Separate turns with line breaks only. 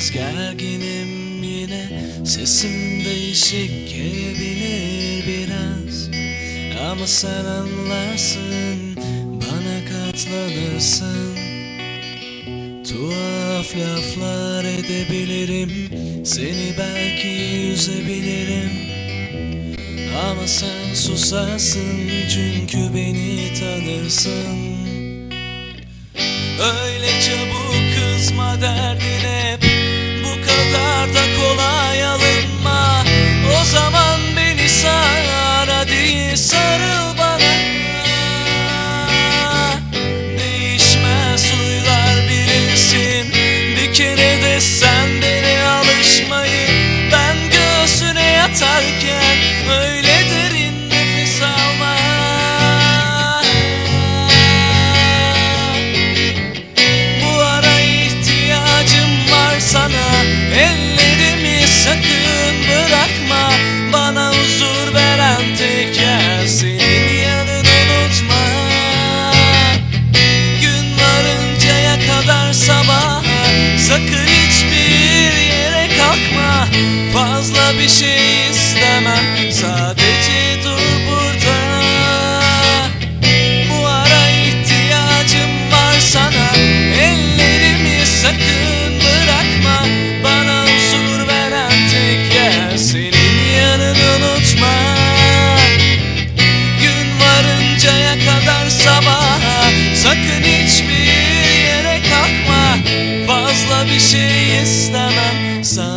Biraz gerginim yine. Sesim değişik gelebilir biraz. Ama sen anlarsın Bana katlanırsın. Tuhaf laflar edebilirim Seni belki üzebilirim. Ama sen susarsın Çünkü beni tanırsın. Öyle çabuk kızma derdine listen. Fazla bir şey istemem Sadece dur burada. Bu ara ihtiyacım var sana Ellerimi sakın bırakma. Bana huzur veren tek yer Senin yanın unutma. Gün varıncaya kadar sabaha Sakın hiçbir yere kalkma. Fazla bir şey istemem dur